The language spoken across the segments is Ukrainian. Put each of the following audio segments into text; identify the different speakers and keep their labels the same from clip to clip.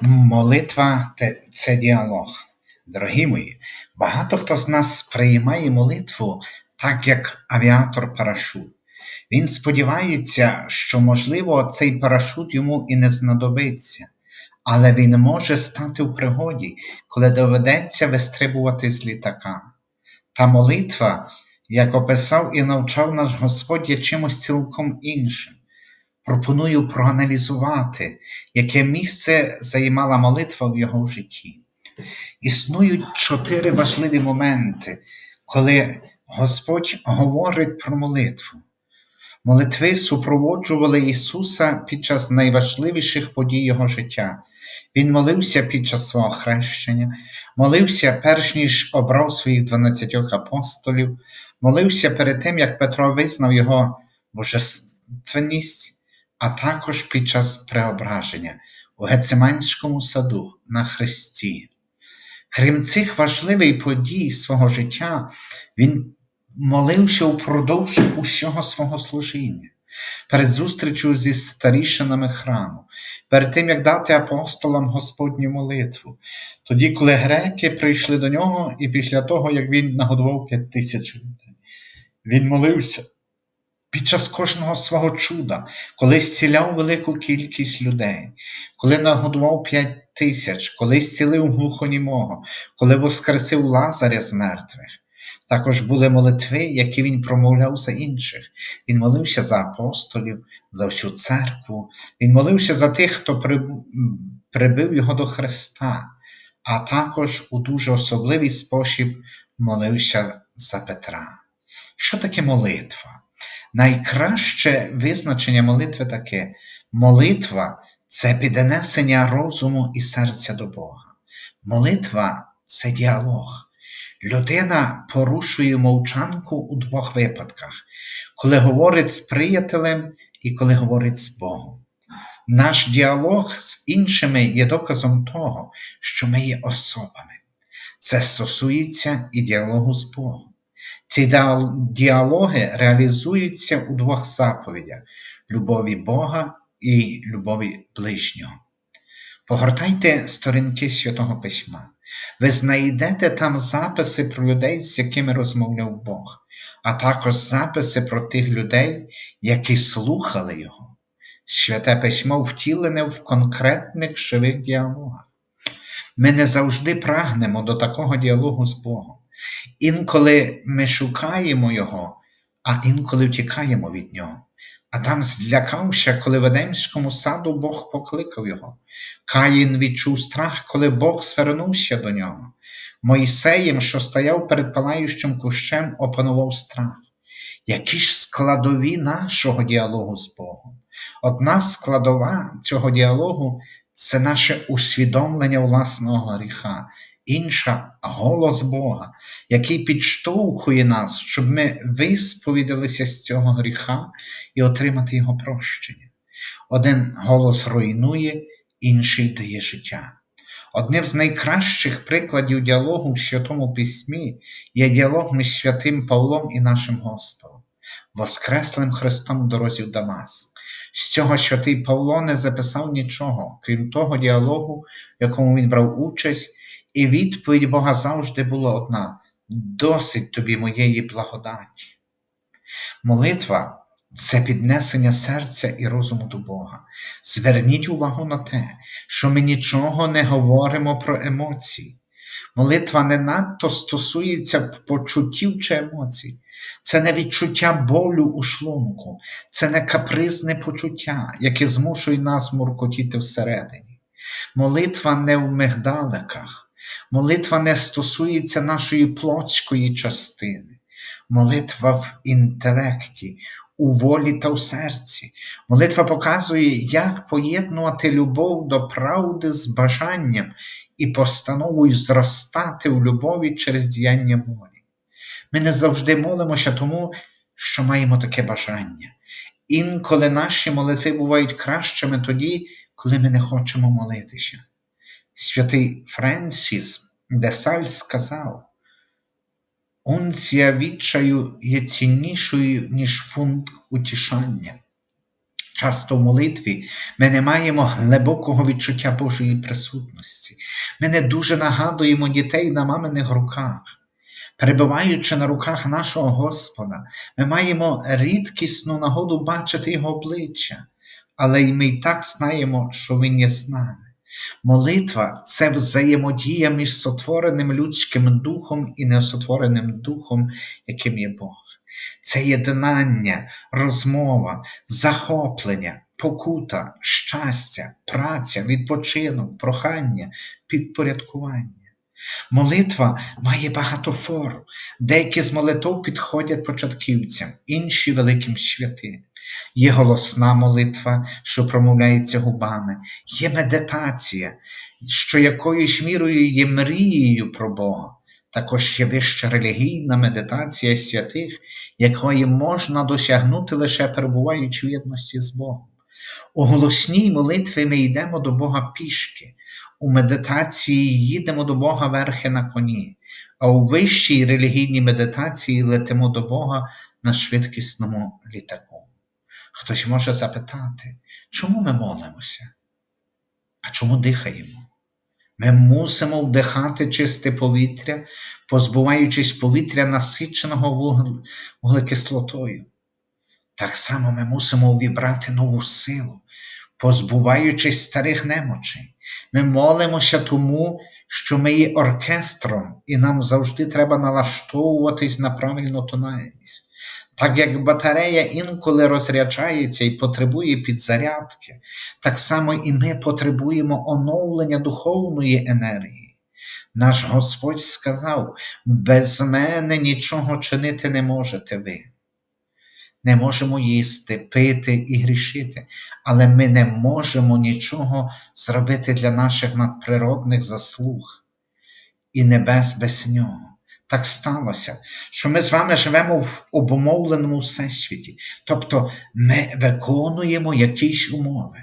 Speaker 1: Молитва це діалог. Дорогі мої, багато хто з нас сприймає молитву так, як авіатор парашут. Він сподівається, що, можливо, цей парашут йому і не знадобиться, але він може стати у пригоді, коли доведеться вистрибувати з літака. Та молитва, як описав і навчав наш Господь, є чимось цілком іншим. Пропоную проаналізувати, яке місце займала молитва в його житті. Існують чотири важливі моменти, коли Господь говорить про молитву. Молитви супроводжували Ісуса під час найважливіших подій Його життя. Він молився під час свого хрещення, молився перш ніж обрав своїх дванадцятьох апостолів, молився перед тим, як Петро визнав Його божественність а також під час преображення у Гециманському саду на Христі. Крім цих важливих подій свого життя, він молився упродовж усього свого служіння, перед зустрічю зі старішинами храму, перед тим, як дати апостолам Господню молитву, тоді, коли греки прийшли до нього, і після того, як він нагодував п'ять тисяч людей, він молився під час кожного свого чуда, коли зціляв велику кількість людей, коли нагодував п'ять тисяч, коли зцілив глухонімого, коли воскресив Лазаря з мертвих. Також були молитви, які він промовляв за інших. Він молився за апостолів, за всю церкву, він молився за тих, хто прибив його до Христа, а також у дуже особливий спосіб молився за Петра. Що таке молитва? Найкраще визначення молитви таке: молитва це піднесення розуму і серця до Бога. Молитва це діалог. Людина порушує мовчанку у двох випадках, коли говорить з приятелем і коли говорить з Богом. Наш діалог з іншими є доказом того, що ми є особами. Це стосується і діалогу з Богом. Ці діалоги реалізуються у двох заповідях любові Бога і любові ближнього. Погортайте сторінки Святого Письма. Ви знайдете там записи про людей, з якими розмовляв Бог, а також записи про тих людей, які слухали Його. Святе письмо втілене в конкретних живих діалогах. Ми не завжди прагнемо до такого діалогу з Богом. Інколи ми шукаємо Його, а інколи втікаємо від Нього. Адам злякався, коли в Едемському саду Бог покликав його. Каїн відчув страх, коли Бог звернувся до нього. Моїсеєм, що стояв перед палаючим кущем, опанував страх. Які ж складові нашого діалогу з Богом? Одна складова цього діалогу це наше усвідомлення власного гріха, інша голос Бога, який підштовхує нас, щоб ми висповідалися з цього гріха і отримати Його прощення. Один голос руйнує, інший дає життя. Одним з найкращих прикладів діалогу в Святому Письмі є діалог між святим Павлом і нашим Господом, Воскреслим Христом в дорозі в Дамаск. З цього святий Павло не записав нічого, крім того діалогу, в якому він брав участь і відповідь Бога завжди була одна: досить тобі моєї благодаті. Молитва це піднесення серця і розуму до Бога. Зверніть увагу на те, що ми нічого не говоримо про емоції. Молитва не надто стосується почуттів чи емоцій. Це не відчуття болю у шлунку, це не капризне почуття, яке змушує нас муркотіти всередині. Молитва не в мигдаликах. Молитва не стосується нашої плотської частини, молитва в інтелекті, у волі та в серці. Молитва показує, як поєднувати любов до правди з бажанням і постановою зростати в любові через діяння волі. Ми не завжди молимося тому, що маємо таке бажання. Інколи наші молитви бувають кращими тоді, коли ми не хочемо молитися. Святий Френсіс де Саль сказав, унція відчаю є ціннішою, ніж фунт утішання. Часто в молитві ми не маємо глибокого відчуття Божої присутності. Ми не дуже нагадуємо дітей на маминих руках. Перебуваючи на руках нашого Господа, ми маємо рідкісну нагоду бачити Його обличчя, але й ми й так знаємо, що Він є з нами. Молитва це взаємодія між сотвореним людським духом і несотвореним духом, яким є Бог. Це єднання, розмова, захоплення, покута, щастя, праця, відпочинок, прохання, підпорядкування. Молитва має багато форм. Деякі з молитв підходять початківцям, інші великим святим. Є голосна молитва, що промовляється губами, є медитація, що якоюсь мірою є мрією про Бога. Також є вища релігійна медитація святих, якої можна досягнути лише перебуваючи в єдності з Богом. У голосній молитві ми йдемо до Бога пішки, у медитації їдемо до Бога верхи на коні, а у вищій релігійній медитації летимо до Бога на швидкісному літаку. Хтось може запитати, чому ми молимося? А чому дихаємо? Ми мусимо вдихати чисте повітря, позбуваючись повітря насиченого вугле- вуглекислотою. Так само ми мусимо увібрати нову силу, позбуваючись старих немочей. Ми молимося тому, що ми є оркестром, і нам завжди треба налаштовуватись на правильну тональність. Так як батарея інколи розряджається і потребує підзарядки, так само і ми потребуємо оновлення духовної енергії. Наш Господь сказав: без мене нічого чинити не можете ви. Не можемо їсти, пити і грішити, але ми не можемо нічого зробити для наших надприродних заслуг і небес без нього. Так сталося, що ми з вами живемо в обумовленому всесвіті, тобто ми виконуємо якісь умови,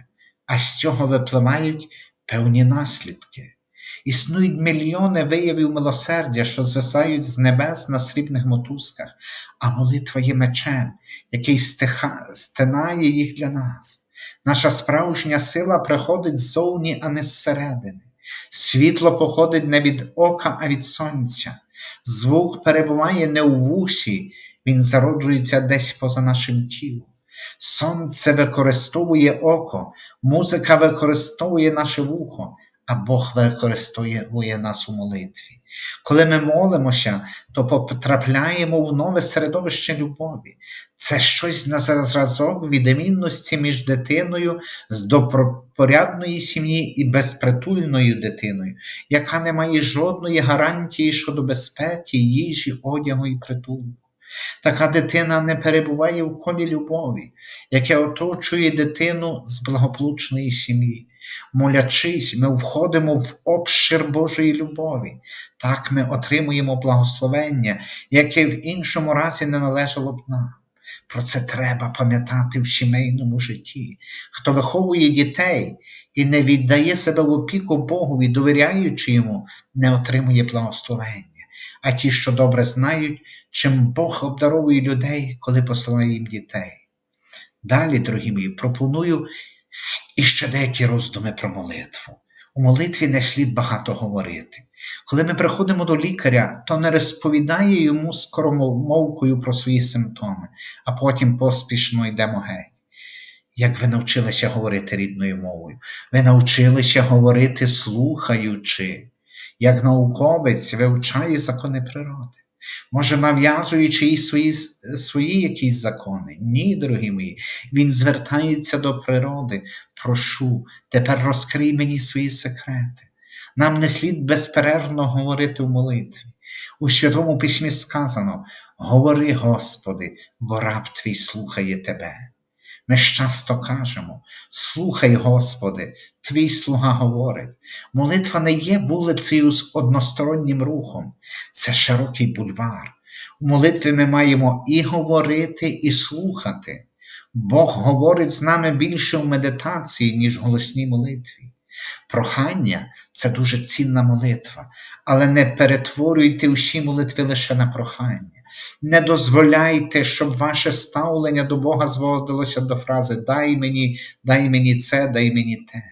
Speaker 1: а з цього випливають певні наслідки. Існують мільйони виявів милосердя, що звисають з небес на срібних мотузках, а молитва є мечем, який стиха, стинає їх для нас. Наша справжня сила приходить ззовні, а не зсередини. Світло походить не від ока, а від сонця. Звук перебуває не у вуші, він зароджується десь поза нашим тілом. Сонце використовує око, музика використовує наше вухо, а Бог використовує нас у молитві. Коли ми молимося, то потрапляємо в нове середовище любові. Це щось на зразок відмінності між дитиною з добропорядної сім'ї і безпритульною дитиною, яка не має жодної гарантії щодо безпеки, їжі, одягу і притулку. Така дитина не перебуває в колі любові, яке оточує дитину з благополучної сім'ї. Молячись, ми входимо в обшир Божої любові. Так ми отримуємо благословення, яке в іншому разі не належало б нам. Про це треба пам'ятати в сімейному житті. Хто виховує дітей і не віддає себе в опіку Богові, довіряючи йому, не отримує благословення. А ті, що добре знають, чим Бог обдаровує людей, коли посилає їм дітей. Далі, дорогі мої, пропоную і ще деякі роздуми про молитву. У молитві не слід багато говорити. Коли ми приходимо до лікаря, то не розповідає йому скоромовкою про свої симптоми, а потім поспішно йдемо геть. Як ви навчилися говорити рідною мовою? Ви навчилися говорити слухаючи, як науковець вивчає закони природи. Може, нав'язуючи свої, свої якісь закони. Ні, дорогі мої, він звертається до природи. Прошу, тепер розкрий мені свої секрети. Нам не слід безперервно говорити в молитві. У Святому Письмі сказано: Говори, Господи, бо раб твій слухає Тебе. Ми ж часто кажемо: Слухай, Господи, твій слуга говорить. Молитва не є вулицею з одностороннім рухом, це широкий бульвар. У молитві ми маємо і говорити, і слухати. Бог говорить з нами більше в медитації, ніж в голосній молитві. Прохання це дуже цінна молитва, але не перетворюйте усі молитви лише на прохання. Не дозволяйте, щоб ваше ставлення до Бога зводилося до фрази Дай мені, дай мені це, дай мені те.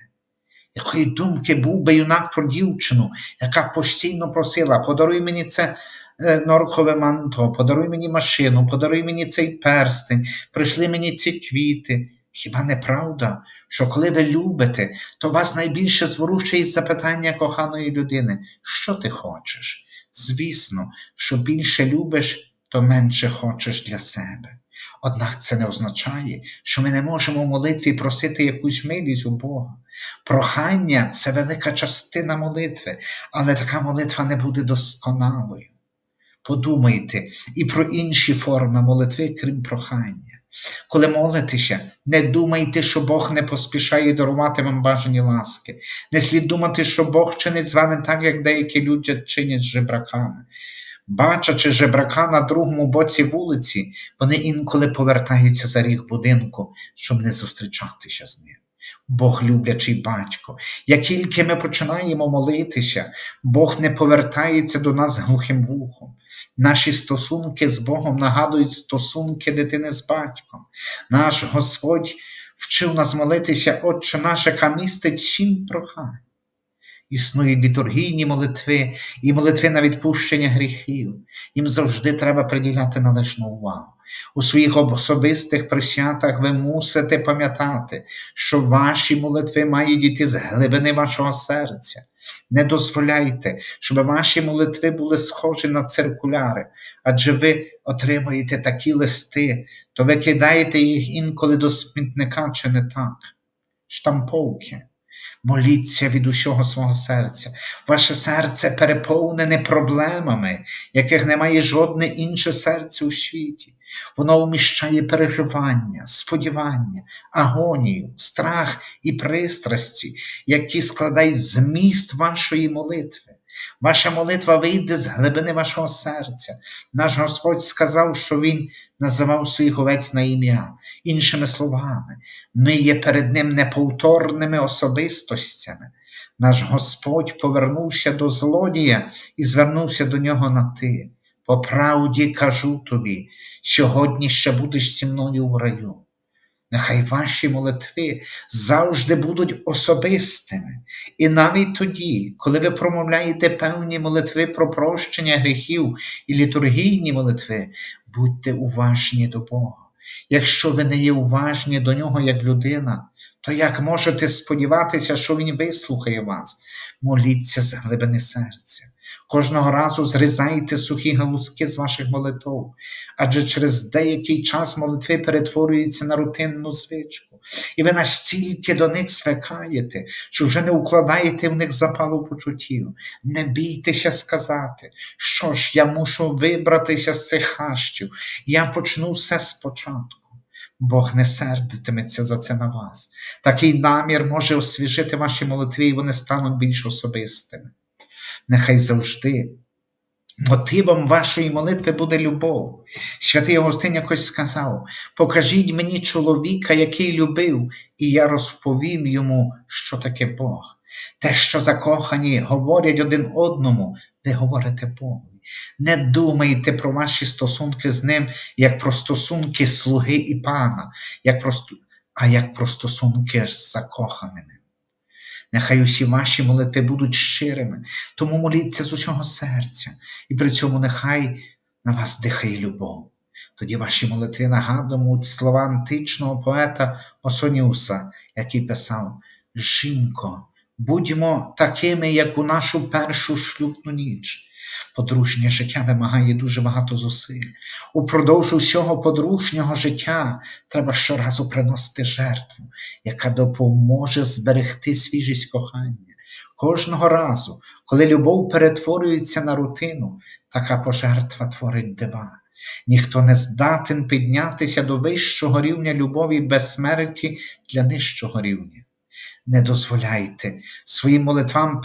Speaker 1: Якої думки був би юнак про дівчину, яка постійно просила, подаруй мені це е, норкове манто, подаруй мені машину, подаруй мені цей перстень, прийшли мені ці квіти. Хіба не правда, що коли ви любите, то вас найбільше зворушує запитання коханої людини, що ти хочеш? Звісно, що більше любиш, то менше хочеш для себе. Однак це не означає, що ми не можемо в молитві просити якусь милість у Бога. Прохання це велика частина молитви, але така молитва не буде досконалою. Подумайте і про інші форми молитви, крім прохання. Коли молитеся, не думайте, що Бог не поспішає дарувати вам бажані ласки. Не слід думати, що Бог чинить з вами так, як деякі люди чинять з жебраками. Бачачи жебрака на другому боці вулиці, вони інколи повертаються за ріг будинку, щоб не зустрічатися з ним. Бог люблячий батько. Як тільки ми починаємо молитися, Бог не повертається до нас глухим вухом. Наші стосунки з Богом нагадують стосунки дитини з батьком. Наш Господь вчив нас молитися, Отче наш, яка містить сім прохань. Існують літургійні молитви і молитви на відпущення гріхів. Їм завжди треба приділяти належну увагу. У своїх особистих присвятах ви мусите пам'ятати, що ваші молитви мають йти з глибини вашого серця. Не дозволяйте, щоб ваші молитви були схожі на циркуляри, адже ви отримуєте такі листи, то ви кидаєте їх інколи до смітника чи не так. Штамповки. Моліться від усього свого серця. Ваше серце переповнене проблемами, яких немає жодне інше серце у світі. Воно вміщає переживання, сподівання, агонію, страх і пристрасті, які складають зміст вашої молитви. Ваша молитва вийде з глибини вашого серця. Наш Господь сказав, що Він називав своїх овець на ім'я. Іншими словами, ми є перед Ним неповторними особистостями. Наш Господь повернувся до злодія і звернувся до нього на ти. По правді кажу тобі, сьогодні ще будеш зі мною в раю. Нехай ваші молитви завжди будуть особистими. І навіть тоді, коли ви промовляєте певні молитви про прощення гріхів і літургійні молитви, будьте уважні до Бога. Якщо ви не є уважні до нього як людина, то як можете сподіватися, що Він вислухає вас? Моліться з глибини серця. Кожного разу зрізайте сухі галузки з ваших молитв, адже через деякий час молитви перетворюються на рутинну звичку, і ви настільки до них звикаєте, що вже не укладаєте в них запалу почуттів. Не бійтеся сказати, що ж, я мушу вибратися з цих хащів, я почну все спочатку. Бог не сердитиметься за це на вас. Такий намір може освіжити ваші молитви, і вони стануть більш особистими. Нехай завжди мотивом вашої молитви буде любов. Святий Августин якось сказав: покажіть мені чоловіка, який любив, і я розповім йому, що таке Бог. Те, що закохані говорять один одному, ви говорите Богу. Не думайте про ваші стосунки з ним як про стосунки слуги і пана, як про, а як про стосунки з закоханими. Нехай усі ваші молитви будуть щирими, тому моліться з усього серця, і при цьому нехай на вас дихає любов. Тоді ваші молитви нагадують слова античного поета Осоніуса, який писав: Жінко, будьмо такими, як у нашу першу шлюбну ніч. Подружнє життя вимагає дуже багато зусиль. Упродовж усього подружнього життя треба щоразу приносити жертву, яка допоможе зберегти свіжість кохання. Кожного разу, коли любов перетворюється на рутину, така пожертва творить дива. Ніхто не здатен піднятися до вищого рівня любові без смерті для нижчого рівня. Не дозволяйте своїм молитвам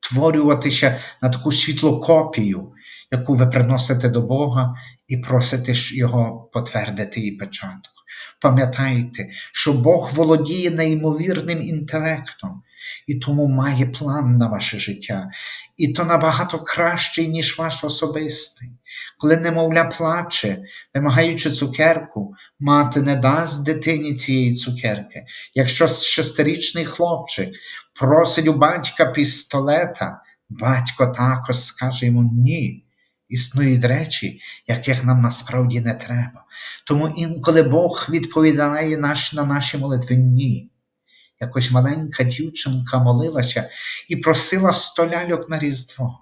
Speaker 1: перетворюватися на таку світлокопію, яку ви приносите до Бога і просите Його потвердити і печатку. Пам'ятайте, що Бог володіє неймовірним інтелектом. і тому має план на ваше життя. І то набагато кращий, ніж ваш особистий. Коли немовля плаче, вимагаючи цукерку, мати не дасть дитині цієї цукерки. Якщо шестирічний хлопчик просить у батька пістолета, батько також скаже йому ні. Існують речі, яких нам насправді не треба. Тому інколи Бог відповідає наш, на наші молитви ні. Якось маленька дівчинка молилася і просила сто ляльок на Різдво.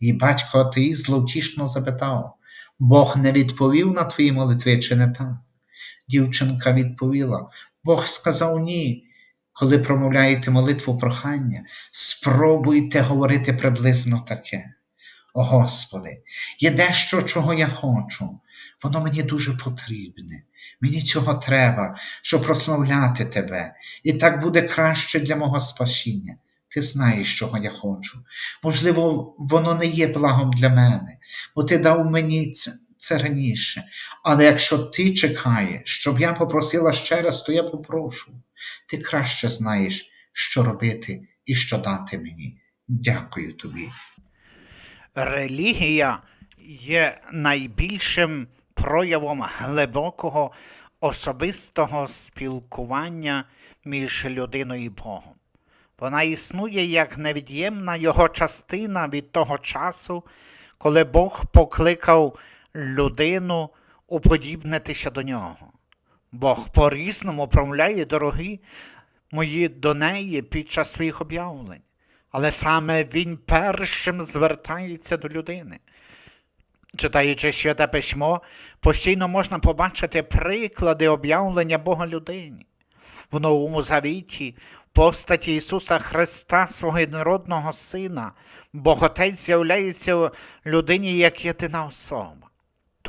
Speaker 1: Її батько атеїст зловтішно запитав Бог не відповів на твої молитви, чи не так? Дівчинка відповіла Бог сказав ні. Коли промовляєте молитву прохання, спробуйте говорити приблизно таке. О Господи, є дещо, чого я хочу. Воно мені дуже потрібне. Мені цього треба, щоб прославляти Тебе, і так буде краще для мого спасіння. Ти знаєш, чого я хочу. Можливо, воно не є благом для мене, бо ти дав мені це, раніше. Але якщо ти чекаєш, щоб я попросила ще раз, то я попрошу. Ти краще знаєш, що робити і що дати мені. Дякую тобі.
Speaker 2: Релігія є найбільшим проявом глибокого особистого спілкування між людиною і Богом. Вона існує як невід'ємна його частина від того часу, коли Бог покликав людину уподібнитися до нього. Бог по-різному промовляє дорогі мої до неї під час своїх об'явлень, але саме Він першим звертається до людини. Читаючи святе письмо, постійно можна побачити приклади об'явлення Бога людині. В Новому Завіті, постаті Ісуса Христа, свого єдинородного Сина, Бог Отець з'являється людині як єдина особа.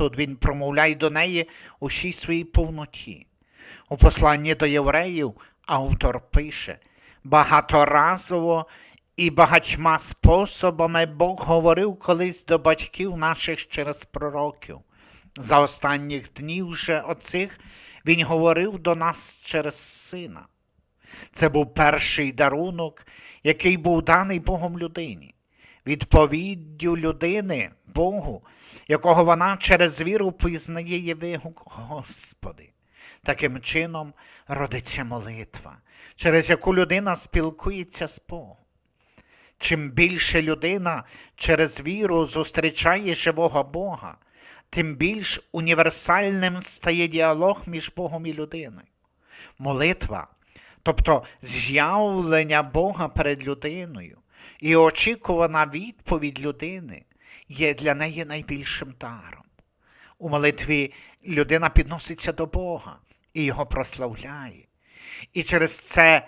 Speaker 2: Тут Він промовляє до неї у всій своїй повноті. У посланні до євреїв автор пише багаторазово і багатьма способами Бог говорив колись до батьків наших через пророків. За останніх днів же оцих Він говорив до нас через сина. Це був перший дарунок, який був даний Богом людині, відповіддю людини Богу, якого вона через віру пізнає є вигук Господи. Таким чином родиться молитва, через яку людина спілкується з Богом. Чим більше людина через віру зустрічає живого Бога, тим більш універсальним стає діалог між Богом і людиною. Молитва, тобто з'явлення Бога перед людиною і очікувана відповідь людини, є для неї найбільшим даром. У молитві людина підноситься до Бога і його прославляє. І через це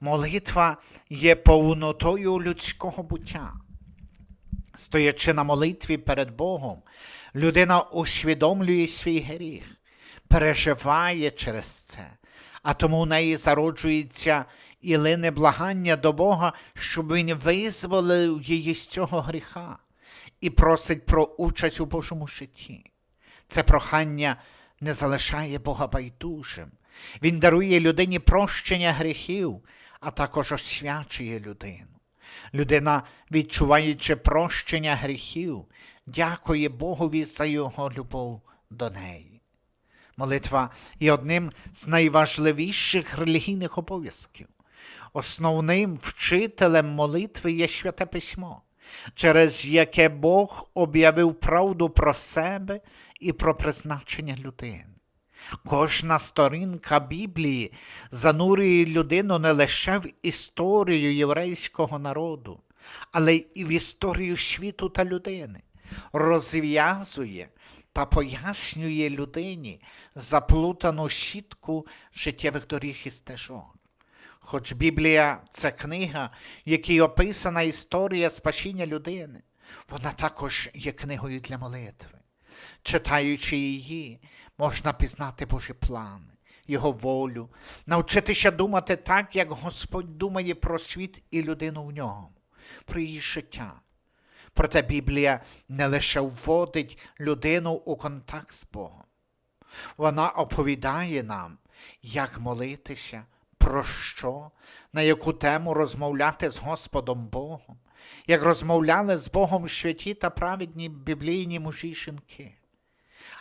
Speaker 2: молитва є повнотою людського буття. Стоячи на молитві перед Богом, людина усвідомлює свій гріх, переживає через це, а тому в неї зароджується і благання до Бога, щоб він визволив її з цього гріха і просить про участь у Божому житті. Це прохання не залишає Бога байдужим. Він дарує людині прощення гріхів, а також освячує людину. Людина, відчуваючи прощення гріхів, дякує Богові за його любов до неї. Молитва є одним з найважливіших релігійних обов'язків. Основним вчителем молитви є святе письмо, через яке Бог об'явив правду про себе і про призначення людини. Кожна сторінка Біблії занурює людину не лише в історію єврейського народу, але й в історію світу та людини, розв'язує та пояснює людині заплутану щітку життєвих доріг і стежок. Хоч Біблія це книга, в якій описана історія спасіння людини, вона також є книгою для молитви. Читаючи її, можна пізнати Божі плани, Його волю, навчитися думати так, як Господь думає про світ і людину в ньому, про її життя. Проте Біблія не лише вводить людину у контакт з Богом, вона оповідає нам, як молитися, про що, на яку тему розмовляти з Господом Богом, як розмовляли з Богом святі та праведні біблійні мужі й жінки.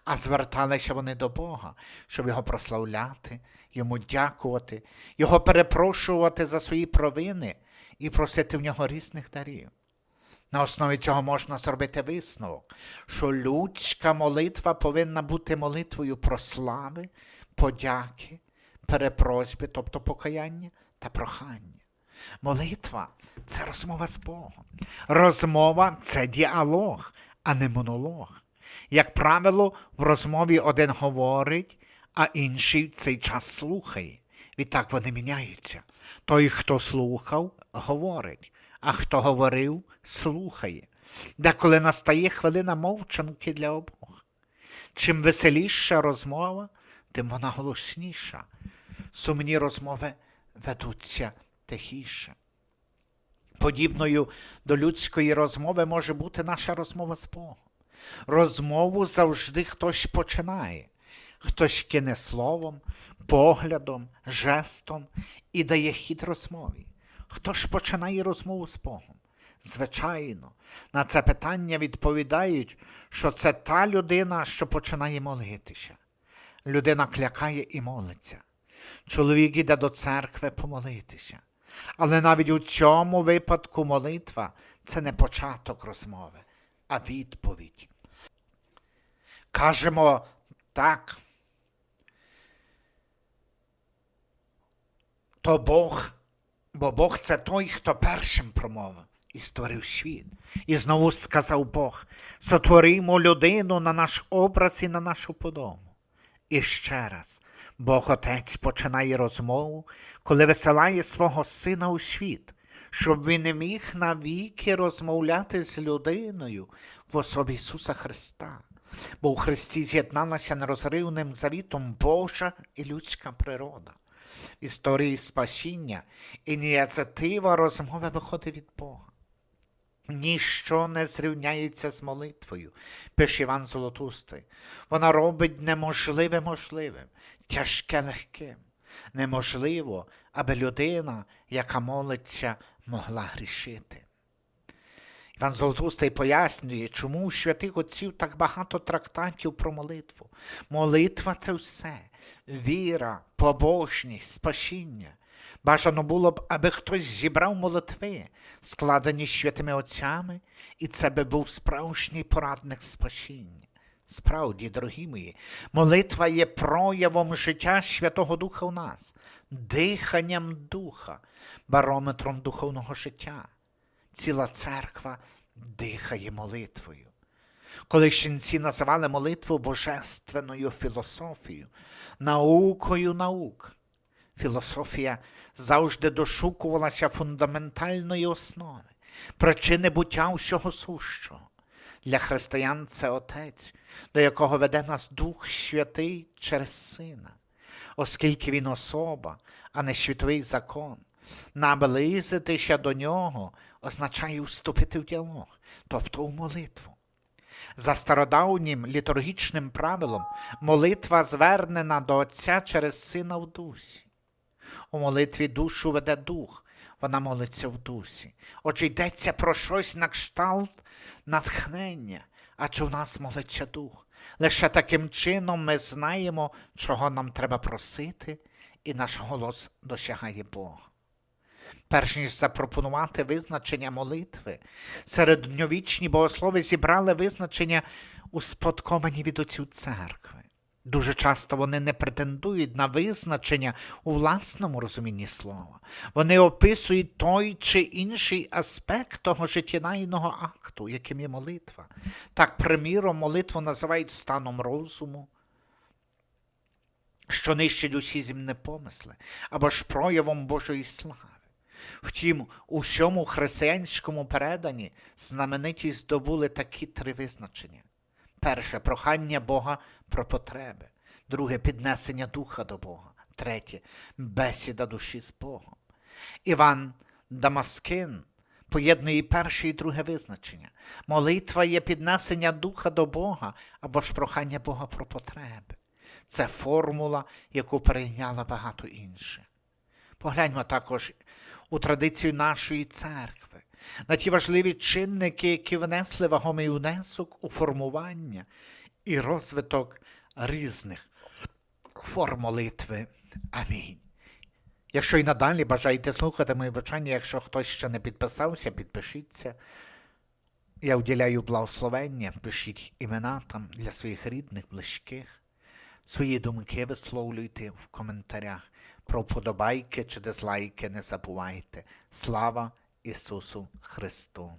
Speaker 2: А зверталися вони до Бога, щоб його прославляти, йому дякувати, його перепрошувати за свої провини і просити в нього різних дарів. На основі цього можна зробити висновок, що людська молитва повинна бути молитвою про слави, подяки, перепросьби, тобто покаяння та прохання. Молитва це розмова з Богом. Розмова це діалог, а не монолог. Як правило, в розмові один говорить, а інший в цей час слухає. Відтак вони міняються. Той, хто слухав, говорить, а хто говорив, слухає. Деколи настає хвилина мовчанки для обох. Чим веселіша розмова, тим вона голосніша. Сумні розмови ведуться тихіше. Подібною до людської розмови може бути наша розмова з Богом. Розмову завжди хтось починає, хтось кине словом, поглядом, жестом і дає хід розмові. Хто ж починає розмову з Богом? Звичайно, на це питання відповідають, що це та людина, що починає молитися. Людина клякає і молиться. Чоловік іде до церкви помолитися. Але навіть у цьому випадку молитва це не початок розмови, а відповідь. Кажемо так. То Бог, бо Бог це той, хто першим промовив і створив світ. І знову сказав Бог: сотворимо людину на наш образ і на нашу подобу. І ще раз, Бог Отець починає розмову, коли висилає свого сина у світ, щоб він не міг навіки розмовляти з людиною в особі Ісуса Христа. Бо у Христі з'єдналася нерозривним завітом Божа і людська природа. Історії спасіння ініціатива розмови виходить від Бога. Ніщо не зрівняється з молитвою, пише Іван Золотустий. Вона робить неможливе можливим, тяжке легким. Неможливо, аби людина, яка молиться, могла грішити. Іван Золотустий пояснює, чому у святих отців так багато трактатів про молитву. Молитва це все віра, побожність, спасіння. Бажано було б, аби хтось зібрав молитви, складені святими отцями, і це би був справжній порадник спасіння. Справді, дорогі мої, молитва є проявом життя Святого Духа у нас, диханням Духа, барометром духовного життя. Ціла церква дихає молитвою. Коли жінці називали молитву божественною філософією, наукою наук, філософія завжди дошукувалася фундаментальної основи, причини буття усього сущого. Для християн це Отець, до якого веде нас Дух Святий через Сина, оскільки Він особа, а не світовий закон. Наблизитися до нього означає вступити в діалог, тобто в молитву. За стародавнім літургічним правилом молитва звернена до Отця через Сина в дусі. У молитві душу веде дух, вона молиться в дусі. Отже, йдеться про щось на кшталт натхнення, а чи в нас молиться дух. Лише таким чином ми знаємо, чого нам треба просити, і наш голос досягає Бога. Перш ніж запропонувати визначення молитви, середньовічні богослови зібрали визначення, успадковані від отців церкви. Дуже часто вони не претендують на визначення у власному розумінні слова. Вони описують той чи інший аспект того життєнайного акту, яким є молитва. Так, приміром, молитву називають станом розуму, що нищить усі земні помисли, або ж проявом Божої слави. Втім, у всьому християнському переданні знамениті здобули такі три визначення. Перше прохання Бога про потреби, друге піднесення духа до Бога, третє бесіда душі з Богом. Іван Дамаскин поєднує і перше і друге визначення. Молитва є піднесення духа до Бога або ж прохання Бога про потреби. Це формула, яку перейняла багато інших. Погляньмо також у традицію нашої церкви, на ті важливі чинники, які внесли вагомий внесок у формування і розвиток різних форм молитви. Амінь. Якщо і надалі бажаєте слухати мої бачання, якщо хтось ще не підписався, підпишіться. Я уділяю благословення, пишіть імена там для своїх рідних, близьких. Свої думки висловлюйте в коментарях. Про вподобайки чи дизлайки не забувайте. Слава Ісусу Христу!